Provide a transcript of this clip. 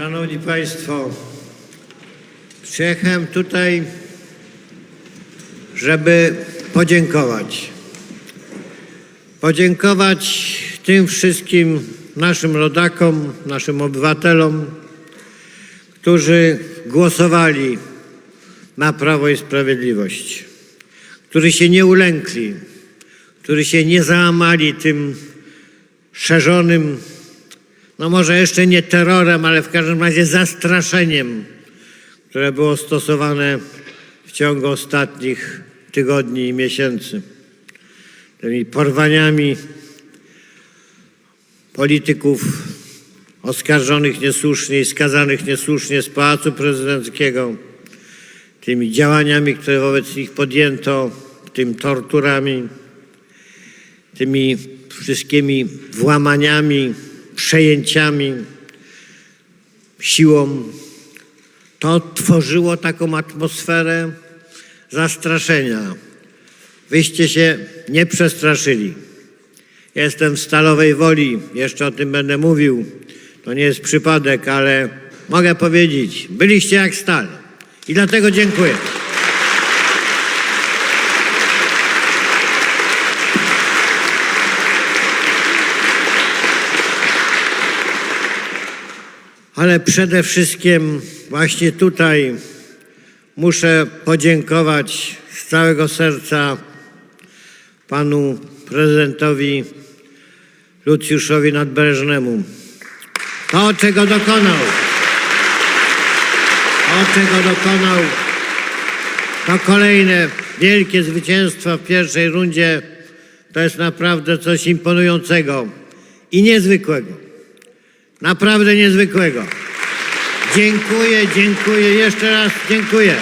Szanowni Państwo, przyjechałem tutaj, żeby podziękować. Podziękować tym wszystkim naszym rodakom, naszym obywatelom, którzy głosowali na Prawo i Sprawiedliwość, którzy się nie ulękli, którzy się nie załamali tym szerzonym, no może jeszcze nie terrorem, ale w każdym razie zastraszeniem, które było stosowane w ciągu ostatnich tygodni i miesięcy. Tymi porwaniami polityków oskarżonych niesłusznie i skazanych niesłusznie z Pałacu Prezydenckiego, tymi działaniami, które wobec nich podjęto, tym torturami, tymi wszystkimi włamaniami, przejęciami, siłą. To tworzyło taką atmosferę zastraszenia. Wyście się nie przestraszyli. Jestem w Stalowej Woli, jeszcze o tym będę mówił. To nie jest przypadek, ale mogę powiedzieć, byliście jak stal. I dlatego dziękuję. Ale przede wszystkim właśnie tutaj muszę podziękować z całego serca panu prezydentowi Lucjuszowi Nadbrzeżnemu. To, czego dokonał, to, czego dokonał, to kolejne wielkie zwycięstwo w pierwszej rundzie. To jest naprawdę coś imponującego i niezwykłego. Naprawdę niezwykłego. Dziękuję, dziękuję, jeszcze raz dziękuję.